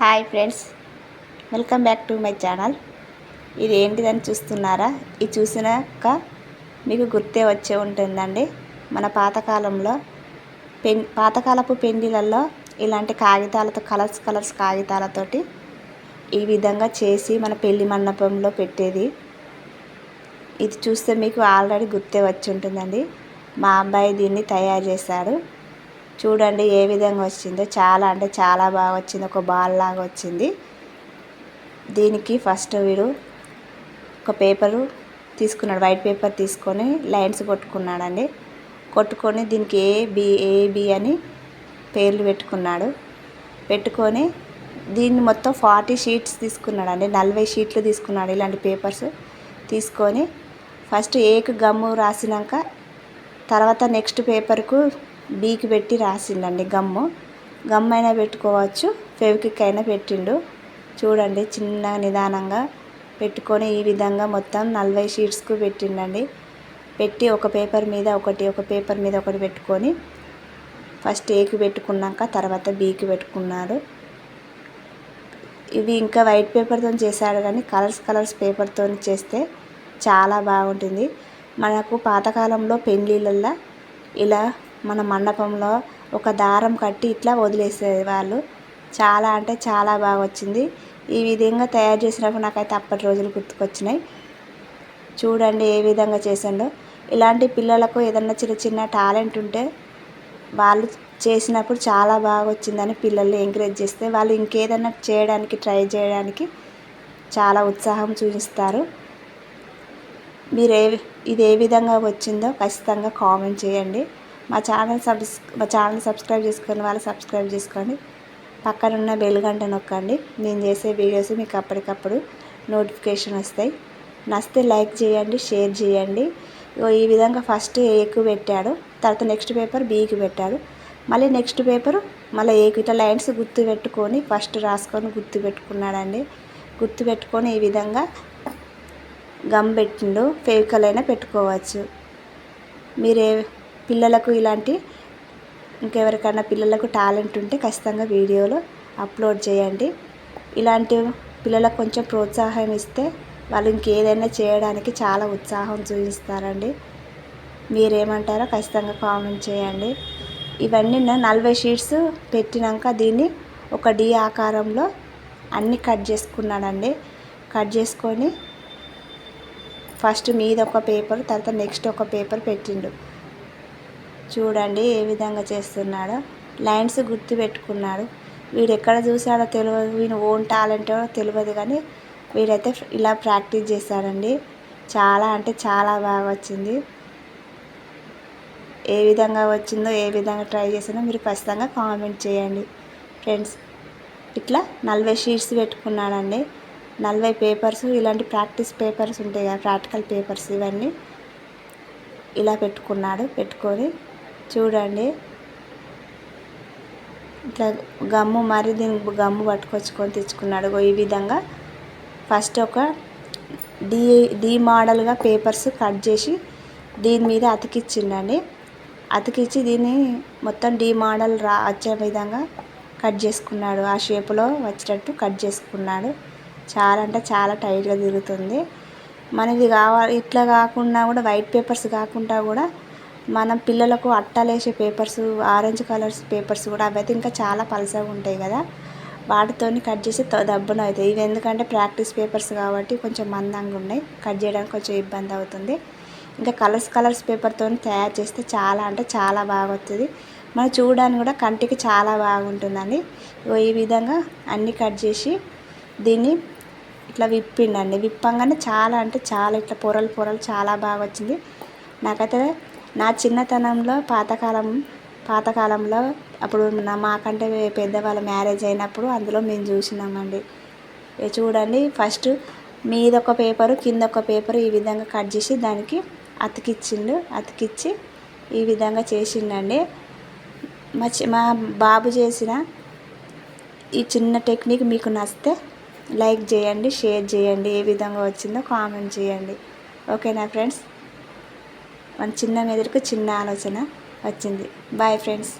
Hi friends welcome back to my channel. ఇది ఏంటిదని చూస్తున్నారా? ఇది చూసినాక మీకు గుర్తే వచ్చే ఉంటుందండి. మన పాతకాలంలో పెన్ పాతకాలపు పెండిలల్లో ఇలాంటి కాగితాలతో కలర్స్ కలర్స్ కాగితాలతోటి ఈ విధంగా చేసి మన పెళ్ళి మండపంలో పెట్టేది. ఇది చూస్తే మీకు ఆల్రెడీ గుర్తే వచ్చి ఉంటుందండి. మా అబ్బాయి దీన్ని తయారు చేశాడు. చూడండి ఏ విధంగా వచ్చిందో. చాలా అంటే చాలా బాగా వచ్చింది. ఒక బాల్ లాగా వచ్చింది. దీనికి ఫస్ట్ వీడు ఒక పేపరు తీసుకున్నాడు. వైట్ పేపర్ తీసుకొని లైన్స్ కొట్టుకున్నాడండి. కొట్టుకొని దీనికి ఏ బి ఏ బి అని పేర్లు పెట్టుకున్నాడు. పెట్టుకొని దీన్ని మొత్తం ఫార్టీ షీట్స్ తీసుకున్నాడు అండి నలభై షీట్లు తీసుకున్నాడు ఇలాంటి పేపర్స్ తీసుకొని ఫస్ట్ ఏకు గమ్ము రాసినాక తర్వాత నెక్స్ట్ పేపర్కు బీకి పెట్టి రాసిండండి గమ్ము. గమ్ అయినా పెట్టుకోవచ్చు. ఫెవికిక్ అయినా పెట్టిండు. చూడండి చిన్న నిదానంగా పెట్టుకొని ఈ విధంగా మొత్తం నలభై షీట్స్కు పెట్టిండండి. పెట్టి ఒక పేపర్ మీద ఒకటి ఒక పేపర్ మీద ఒకటి పెట్టుకొని ఫస్ట్ ఏకి పెట్టుకున్నాక తర్వాత బీకి పెట్టుకున్నారు ఇవి ఇంకా వైట్ పేపర్తో చేశాడు కానీ కలర్స్ కలర్స్ పేపర్తో చేస్తే చాలా బాగుంటుంది. మనకు పాతకాలంలో పెళ్ళిళ్ళల్లో ఇలా మన మండపంలో ఒక దారం కట్టి ఇట్లా వదిలేసేది వాళ్ళు చాలా అంటే చాలా బాగా వచ్చింది ఈ విధంగా తయారు చేసినప్పుడు నాకైతే అప్పటి రోజులు గుర్తుకొచ్చినాయి. చూడండి ఏ విధంగా చేసాడో. ఇలాంటి పిల్లలకు ఏదన్నా చిన్న చిన్న టాలెంట్ ఉంటే వాళ్ళు చేసినప్పుడు చాలా బాగా వచ్చిందని పిల్లల్ని ఎంకరేజ్ చేస్తే వాళ్ళు ఇంకేదన్నా చేయడానికి ట్రై చేయడానికి చాలా ఉత్సాహం చూపిస్తారు. మీరు ఏ ఇది ఏ విధంగా వచ్చిందో ఖచ్చితంగా కామెంట్ చేయండి. మా ఛానల్ సబ్స్ మా ఛానల్ సబ్స్క్రైబ్ చేసుకుని వాళ్ళు సబ్స్క్రైబ్ చేసుకోండి. పక్కన ఉన్న బెల్ గంట నొక్కండి. నేను చేసే వీడియోస్ మీకు అప్పటికప్పుడు నోటిఫికేషన్ వస్తాయి. నచ్చితే లైక్ చేయండి షేర్ చేయండి. ఈ విధంగా ఫస్ట్ ఏకు పెట్టాడు. తర్వాత నెక్స్ట్ పేపర్ బీకి పెట్టాడు. మళ్ళీ నెక్స్ట్ పేపరు మళ్ళీ ఏకు ఇట్లా లైన్స్ గుర్తు పెట్టుకొని ఫస్ట్ రాసుకొని గుర్తు పెట్టుకున్నాడండి. గుర్తు పెట్టుకొని ఈ విధంగా గమ్ పెట్టిండు. ఫెవికల్ అయినా పెట్టుకోవచ్చు. మీరే పిల్లలకు ఇలాంటి ఇంకెవరికైనా పిల్లలకు టాలెంట్ ఉంటే ఖచ్చితంగా వీడియోలు అప్లోడ్ చేయండి. ఇలాంటి పిల్లలకు కొంచెం ప్రోత్సాహం ఇస్తే వాళ్ళు ఇంకేదైనా చేయడానికి చాలా ఉత్సాహం చూపిస్తారండి. మీరేమంటారో ఖచ్చితంగా కామెంట్ చేయండి. ఇవన్నీ నలభై షీట్స్ పెట్టినాక దీన్ని ఒక డి ఆకారంలో అన్నీ కట్ చేసుకున్నానండి. కట్ చేసుకొని ఫస్ట్ మీద ఒక పేపర్ తర్వాత నెక్స్ట్ ఒక పేపర్ పెట్టిండు. చూడండి ఏ విధంగా చేస్తున్నాడో. లైన్స్ గుర్తు పెట్టుకున్నాడు వీడు ఎక్కడ చూసాడో తెలియదు వీని ఓన్ టాలెంటో తెలియదు కానీ వీడైతే ఇలా ప్రాక్టీస్ చేశాడండి. చాలా అంటే చాలా బాగా వచ్చింది. ఏ విధంగా వచ్చిందో ఏ విధంగా ట్రై చేసిందో మీరు ఖచ్చితంగా కామెంట్ చేయండి. ఫ్రెండ్స్ ఇట్లా నలభై షీట్స్ పెట్టుకున్నాడండి. నలభై పేపర్స్ ఇలాంటి ప్రాక్టీస్ పేపర్స్ ఉంటాయి కదా ప్రాక్టికల్ పేపర్స్ ఇవన్నీ. ఇలా పెట్టుకున్నాడు పెట్టుకొని చూడండి. ఇట్లా గమ్ము మరి దీనికి గమ్ము పట్టుకొచ్చుకొని తెచ్చుకున్నాడు. ఈ విధంగా ఫస్ట్ ఒక డీ డీ మోడల్గా పేపర్స్ కట్ చేసి దీని మీద అతికిచ్చిండండి. అతికిచ్చి దీన్ని మొత్తం డీ మోడల్ రా వచ్చే విధంగా కట్ చేసుకున్నాడు. ఆ షేప్లో వచ్చేటట్టు కట్ చేసుకున్నాడు. చాలా అంటే చాలా టైట్గా తిరుగుతుంది. మనది కావాలి ఇట్లా కాకుండా కూడా వైట్ పేపర్స్ కాకుండా కూడా మనం పిల్లలకు అట్టలేసే పేపర్స్ ఆరెంజ్ కలర్స్ పేపర్స్ కూడా అవైతే ఇంకా చాలా పలసగా ఉంటాయి కదా. వాటితోని కట్ చేసి దబ్బున అవుతాయి ఇవి ఎందుకంటే ప్రాక్టీస్ పేపర్స్ కాబట్టి కొంచెం మందంగా ఉన్నాయి. కట్ చేయడానికి కొంచెం ఇబ్బంది అవుతుంది. ఇంకా కలర్స్ కలర్స్ పేపర్తో తయారు చేస్తే చాలా అంటే చాలా బాగా వస్తుంది మనం చూడడానికి కూడా కంటికి చాలా బాగుంటుందండి. ఈ విధంగా అన్నీ కట్ చేసి దీన్ని ఇట్లా విప్పిండండి. విప్పంగానే చాలా అంటే చాలా ఇట్లా పొరలు పొరలు చాలా బాగా వచ్చింది నాకైతే నా చిన్నతనంలో పాతకాలం పాతకాలంలో అప్పుడు నా మాకంటే పెద్దవాళ్ళ మ్యారేజ్ అయినప్పుడు అందులో మేము చూసినామండి. చూడండి ఫస్ట్ మీద ఒక పేపరు కింద ఒక పేపర్ ఈ విధంగా కట్ చేసి దానికి అతికిచ్చిండు. అతికిచ్చి ఈ విధంగా చేసిండండి. మా మా బాబు చేసిన ఈ చిన్న టెక్నిక్ మీకు నచ్చితే లైక్ చేయండి షేర్ చేయండి. ఏ విధంగా వచ్చిందో కామెంట్ చేయండి. ఓకేనా ఫ్రెండ్స్? మన చిన్న మెదడుకు చిన్న ఆలోచన వచ్చింది. Bye friends